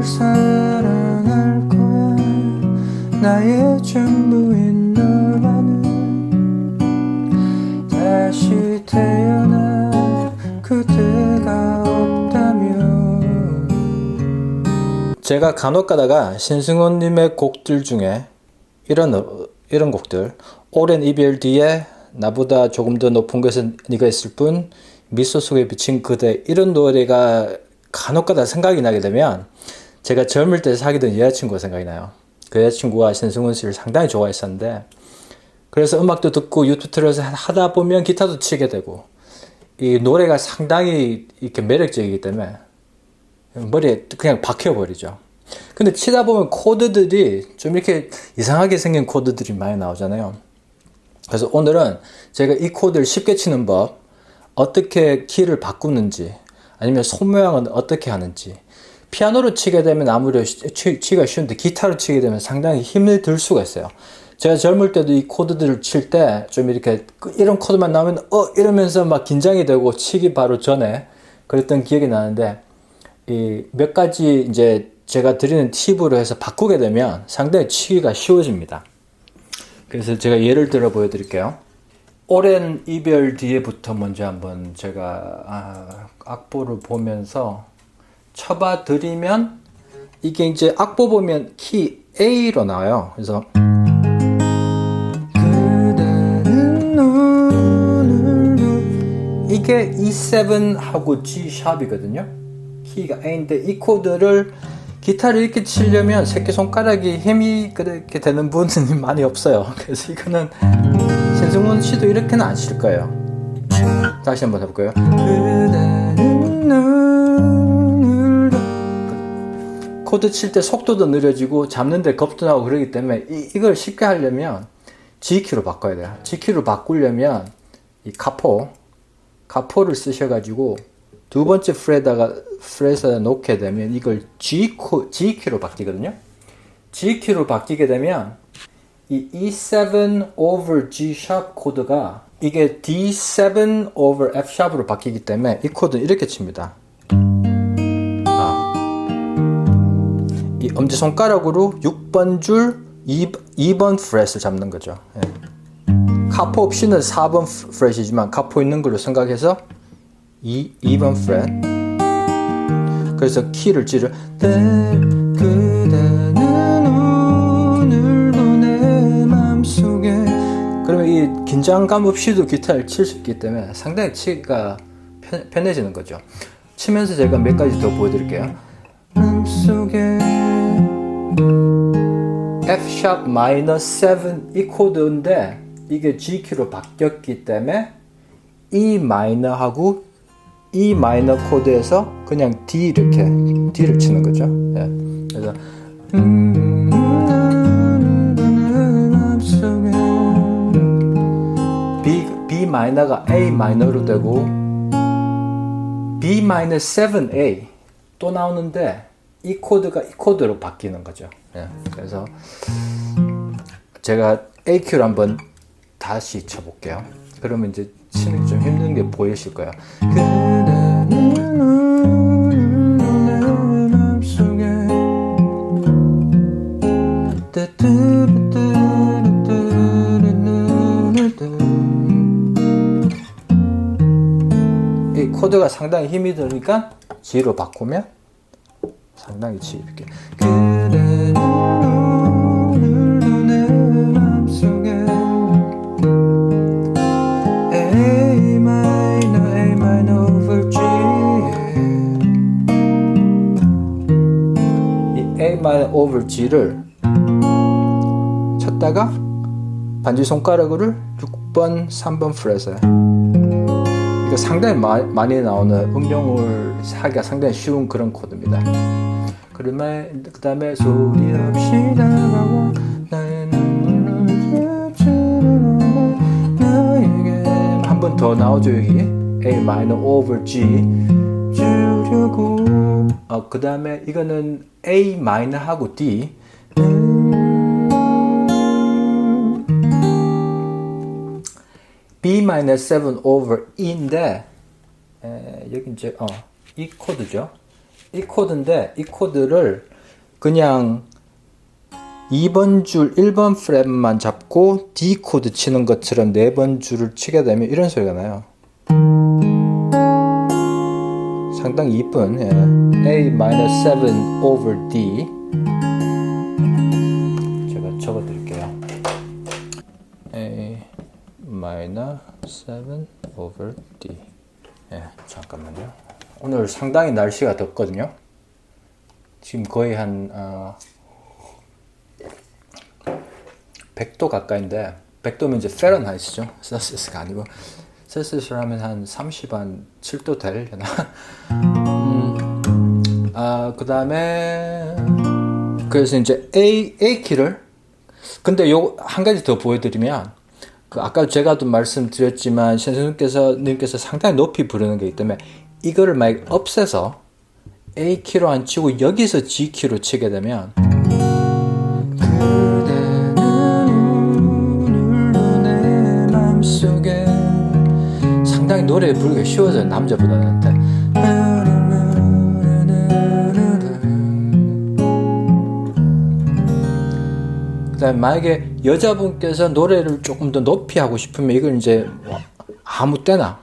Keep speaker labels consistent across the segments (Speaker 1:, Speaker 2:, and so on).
Speaker 1: 늘 사랑할 거야. 나의 전부인 너라는 다시 태어나 그대가 없다면. 제가 간혹 가다가 신승훈님의 곡들 중에 이런 어, 이런 곡들 오랜 이별 뒤에 나보다 조금 더 높은 곳에 네가 있을 뿐 미소 속에 비친 그대 이런 노래가 간혹가다 생각이 나게 되면 제가 젊을 때 사귀던 여자친구가 생각이 나요. 그 여자친구가 신승훈 씨를 상당히 좋아했었는데 그래서 음악도 듣고 유튜브 틀어서 하다 보면 기타도 치게 되고 이 노래가 상당히 이렇게 매력적이기 때문에 머리에 그냥 박혀버리죠. 근데 치다 보면 코드들이 좀 이렇게 이상하게 생긴 코드들이 많이 나오잖아요. 그래서 오늘은 제가 이 코드를 쉽게 치는 법, 어떻게 키를 바꾸는지, 아니면 손 모양은 어떻게 하는지, 피아노로 치게 되면 아무래도 치, 치기가 쉬운데 기타로 치게 되면 상당히 힘을 들 수가 있어요. 제가 젊을 때도 이 코드들을 칠 때 좀 이렇게 이런 코드만 나오면 어 이러면서 막 긴장이 되고 치기 바로 전에 그랬던 기억이 나는데 이 몇 가지 이제 제가 드리는 팁으로 해서 바꾸게 되면 상당히 치기가 쉬워집니다. 그래서 제가 예를 들어 보여드릴게요. 오랜 이별 뒤에부터 먼저 한번 제가 아, 악보를 보면서 쳐봐 드리면 이게 이제 악보 보면 키 A로 나와요. 그래서 이게 E7하고 G 샵이거든요. 키가 A인데 이 코드를 기타를 이렇게 치려면 새끼손가락이 힘이 그렇게 되는 분은 많이 없어요. 그래서 이거는 신승훈 씨도 이렇게는 안 칠 거예요. 다시 한번 해볼까요? 코드 칠 때 속도도 느려지고 잡는데 겁도 나고 그러기 때문에 이, 이걸 쉽게 하려면 G키로 바꿔야 돼요. G키로 바꾸려면 이 카포, 카포를 쓰셔가지고 두 번째 프레다가 프레에 놓게 되면 이걸 G 코, G 키로 바뀌거든요. G 키로 바뀌게 되면 이 E7 over G 샵 코드가 이게 D7 over F 샵으로 바뀌기 때문에 이 코드는 이렇게 칩니다. 엄지 손가락으로 6번 줄 2, 2번 프렛을 잡는 거죠. 예. 카포 없이는 4번 프렛이지만 카포 있는 걸로 생각해서 2, 2번 프렛 그래서 키를 찌르 그대는 오늘도 내 맘속에 그러면 이 긴장감 없이도 기타를 칠 수 있기 때문에 상당히 치기가 편, 편해지는 거죠 치면서 제가 몇 가지 더 보여드릴게요 F 샵 마이너 7이 코드인데 이게 G 키로 바뀌었기 때문에 E 마이너하고 E 마이너 코드에서 그냥 D 이렇게 D를 치는 거죠. 예. 그래서 B B 마이너가 A 마이너로 되고 B 마이너 7A 또 나오는데 이 코드가 이 코드로 바뀌는 거죠. 예. 그래서 제가 AQ를 한번 다시 쳐볼게요. 그러면 이제 치는 게좀 힘든 게 보이실 거예요. 코드가 상당히 힘이 드니까 G로 바꾸면 상당히 G. 이 A minor over G를 쳤다가 반지 손가락으로 6번, 3번 프레세. 이거 상당히 마, 많이 나오는 응용을 하기가 상당히 쉬운 그런 코드입니다. 그러면 그 다음에 소리 없이 다가와 나의 눈물을 나에게 한 번 더 나오죠 여기 A minor over G 주려고. 어, 그 다음에 이거는 A minor 하고 D. B minor 7 over E인데 에, 여기 이제 어, 이 코드죠 이 코드인데 이 코드를 그냥 2번 줄 1번 프렛만 잡고 D 코드 치는 것처럼 4번 줄을 치게 되면 이런 소리가 나요. 상당히 이쁜 예. A-7 over D 제가 적어 드릴게요. A-7 over D 예, 잠깐만요. 오늘 상당히 날씨가 덥거든요. 지금 거의 한 어, 100도 가까이인데 100도면 이제 페런하이트죠. 셀시어스가 아니고 셀시어스로 하면 한 30, 한 7도 되려나? 음, 아, 그 다음에 그래서 이제 A, A 키를 근데 요 한 가지 더 보여드리면 그 아까 제가도 말씀드렸지만 선생님께서 님께서 상당히 높이 부르는 게 있기 때문에 이거를 막 없애서 A 키로 안 치고 여기서 G 키로 치게 되면 상당히 노래 부르기 쉬워져요 남자보다는. 그다음에 만약에 여자분께서 노래를 조금 더 높이 하고 싶으면 이걸 이제 뭐 아무 때나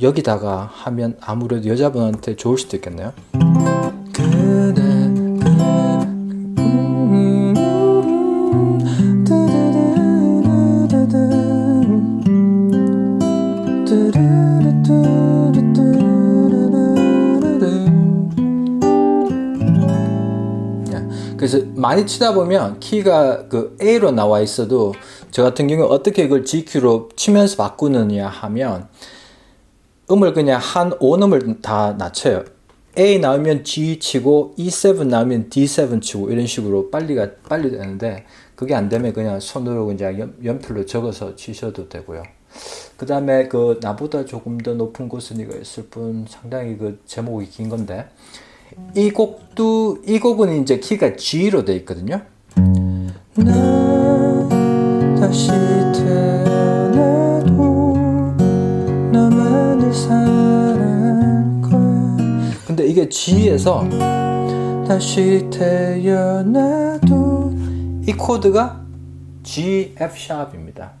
Speaker 1: 여기다가 하면 아무래도 여자분한테 좋을 수도 있겠네요. 그대 그래서 많이 치다 보면 키가 그 A로 나와 있어도 저 같은 경우 어떻게 이걸 GQ로 치면서 바꾸느냐 하면 음을 그냥 한 5음을 다 낮춰요. A 나오면 G 치고 E7 나오면 D7 치고 이런 식으로 빨리가 빨리 되는데 그게 안 되면 그냥 손으로 그냥 연, 연필로 적어서 치셔도 되고요. 그 다음에 그 나보다 조금 더 높은 곳은 이거 있을 뿐 상당히 그 제목이 긴 건데 이 곡도 이 곡은 이제 키가 G로 돼 있거든요. 이게 G에서 다시 태어나도 이 코드가 G F 샵입니다.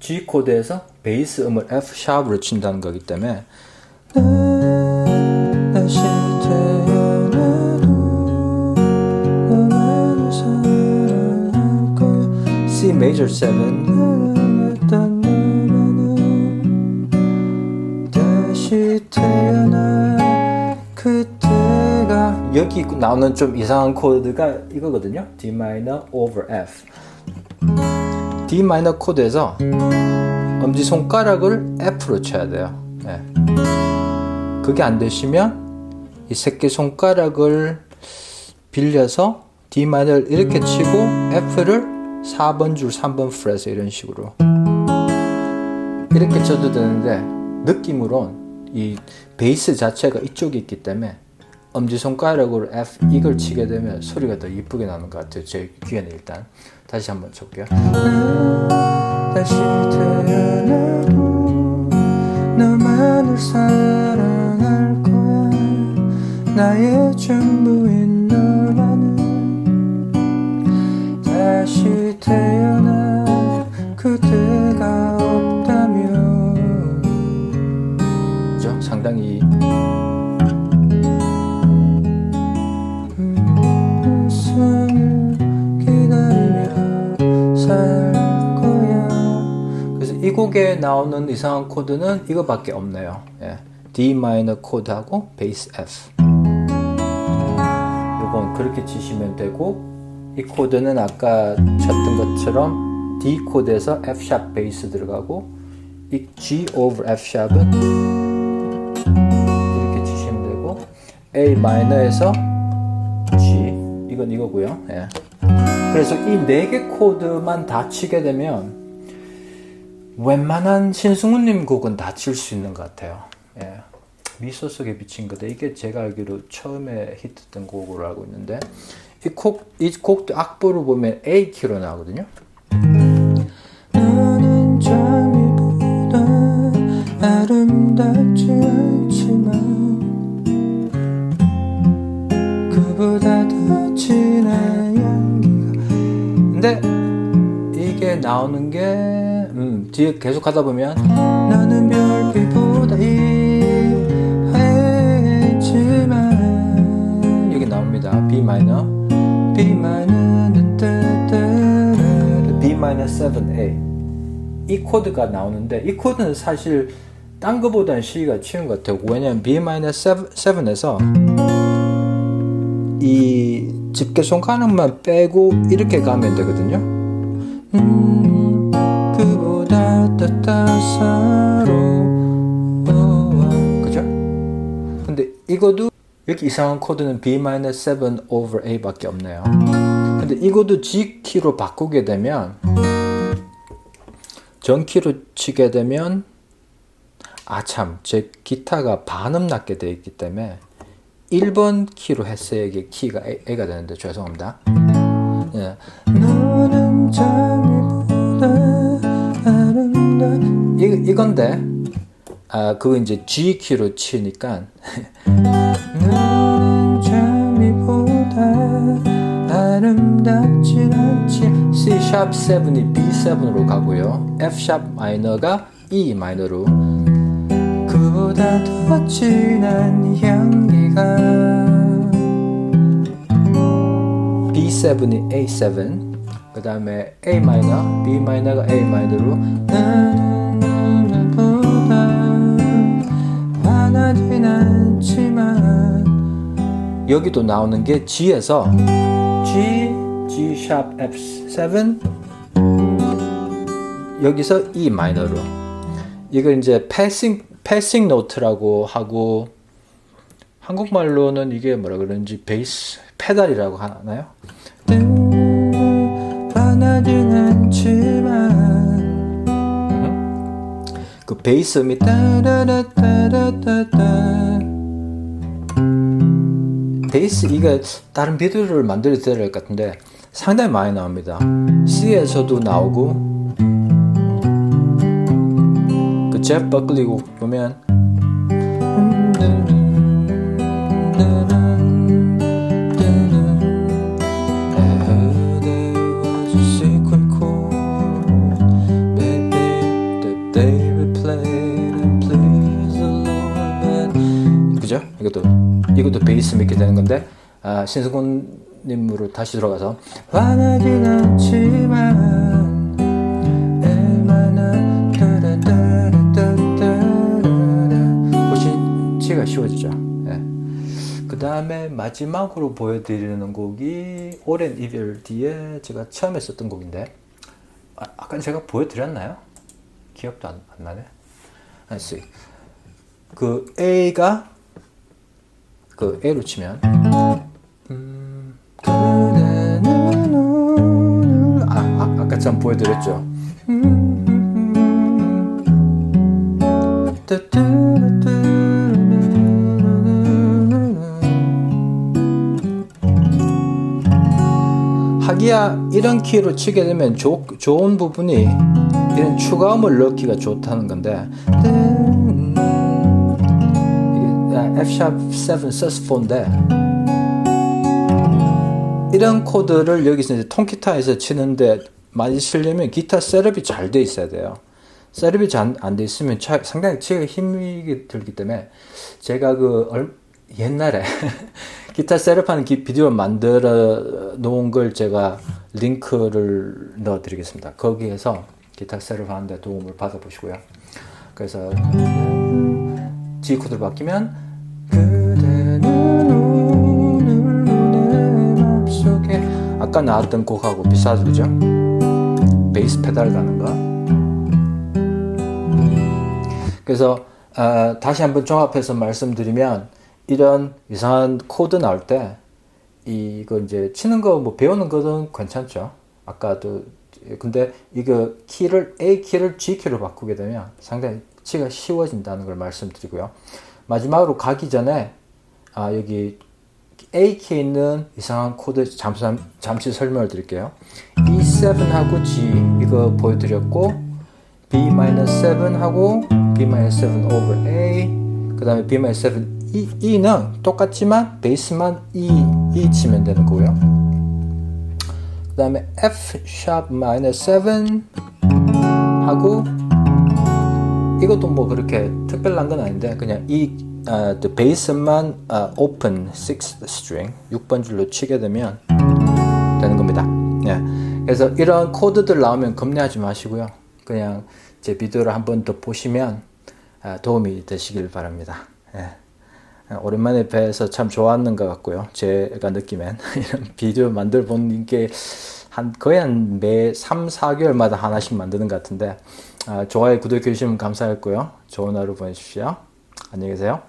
Speaker 1: G 코드에서 베이스 음을 F 샵으로 친다는 거기 때문에 다시 태어나도 너만을 사랑할 거야. C major 7 태어나 그때가 여기 나오는 좀 이상한 코드가 이거거든요. D minor over F. D minor 코드에서 엄지 손가락을 F로 쳐야 돼요. 네. 그게 안 되시면 이 새끼 손가락을 빌려서 D 마이너를 이렇게 치고 F를 4번 줄 3번 프레스 이런 식으로 이렇게 쳐도 되는데 느낌으론 이 베이스 자체가 이쪽에 있기 때문에 엄지손가락으로 F 이걸 치게 되면 소리가 더 이쁘게 나는 것 같아요. 제 귀에는 일단. 다시 한번 쳐볼게요. 다시 태어나도 너만을 사랑할 거야. 나의 전부인 너라는 다시 태어나 나오는 이상한 코드는 이거밖에 없네요 예. D 마이너 코드하고 베이스 F 요건 그렇게 치시면 되고 이 코드는 아까 쳤던 것처럼 D 코드에서 F 샵 베이스 들어가고 이 G over F 샵은 이렇게 치시면 되고 A 마이너에서 G 이건 이거고요. 예. 그래서 이 네 개 코드만 다 치게 되면 웬만한 신승우님 곡은 다 칠 수 있는 것 같아요. 예. 미소 속에 비친 거다. 이게 제가 알기로 처음에 히트했던 곡으로 알고 있는데 이 곡, 이 곡도 악보를 보면 A 키로 나오거든요. 향기가 근데 이게 나오는 게 음, 뒤에 계속 하다 보면 나는 별빛보다 이해했지만 여기 나옵니다. B 마이너. B 마이너 B 마이너 7A 이 코드가 나오는데 이 코드는 사실 딴 거보다는 시기가 쉬운 것 같아요. 왜냐면 B 마이너 7에서 이 집게 손가락만 빼고 이렇게 가면 되거든요. 음, 따사로워 그죠? 근데 이거도 여기 이상한 코드는 B-7 over A 밖에 없네요 근데 이것도 G 키로 바꾸게 되면 전 키로 치게 되면 아참 제 기타가 반음 낮게 되어 있기 때문에 1번 키로 했어야 이게 키가 A, A가 되는데 죄송합니다 예. 이, 이건데. 아 그거 이제 G 키로 치니까. 너는 잠이보다 아름답진 않지. C 샵 7이 B 7으로 가고요. F 샵 마이너가 E 마이너로. 그보다 더 진한 향기가 B7이 A7 그 다음에 A 마이너 B 마이너가 A 마이너로 여기도 나오는 게 G에서 G, G 샵 F7 여기서 E 마이너로 이걸 이제 패싱 패싱 노트라고 하고 한국말로는 이게 뭐라 그러는지 베이스 페달이라고 하나요? 반하진 않지만 그 베이스 음이 따라라따라따따 베이스 이게 다른 비디오를 만들어 드려야 할것 같은데 상당히 많이 나옵니다. C에서도 나오고 그 제프 버클리 곡 보면 이것도 베이스 믿게 되는 건데 아, 신승훈님으로 다시 들어가서 화나진 않지만 치가 쉬워지죠. 예. 그 다음에 마지막으로 보여드리는 곡이 오랜 이별 뒤에 제가 처음에 썼던 곡인데 아, 아까 제가 보여드렸나요? 기억도 안, 안 나네. 아시 그 A가 그 A로 치면 아, 아 아까 참 보여드렸죠. 하기야 이런 키로 치게 되면 조, 좋은 부분이 이런 추가음을 넣기가 좋다는 건데 이게 F 샵7 서스폰인데 이런 코드를 여기서 이제 통기타에서 치는데 많이 치려면 기타 셋업이 잘 돼 있어야 돼요. 셋업이 잘안돼 있으면 차, 상당히 치기가 힘이 들기 때문에 제가 그 얼, 옛날에 기타 셋업하는 기, 비디오 만들어 놓은 걸 제가 링크를 넣어 드리겠습니다. 거기에서 기타 셋업하는데 도움을 받아 보시고요. 그래서 G 코드를 바뀌면 아까 나왔던 곡하고 비슷하죠 그죠? 베이스 페달 가는 거 그래서 어, 다시 한번 종합해서 말씀드리면 이런 이상한 코드 나올 때 이거 이제 치는 거 뭐 배우는 거는 괜찮죠. 아까도 근데 이거 키를 A 키를 G 키로 바꾸게 되면 상당히 치가 쉬워진다는 걸 말씀드리고요. 마지막으로 가기 전에 아 여기 A 키에 있는 이상한 코드 잠시 잠시 설명을 드릴게요. E7하고 G 이거 보여드렸고 B-7하고 B-7 over A 그 다음에 B-7 E, E는 똑같지만 베이스만 E E 치면 되는 거고요. 그 다음에 F sharp minus 7 하고 이것도 뭐 그렇게 특별한 건 아닌데 그냥 이 아, 베이스만 아, open 6th string 6번 줄로 치게 되면 되는 겁니다. 예. 그래서 이런 코드들 나오면 겁내하지 마시고요. 그냥 제 비디오를 한 번 더 보시면 아, 도움이 되시길 바랍니다. 예. 아, 오랜만에 뵈서 참 좋았는 것 같고요. 제가 느끼면 이런 비디오 만들어 보는 게 한 거의 한 매 3, 4개월마다 하나씩 만드는 것 같은데 아, 좋아요, 구독해 주시면 감사하겠고요. 좋은 하루 보내십시오. 안녕히 계세요.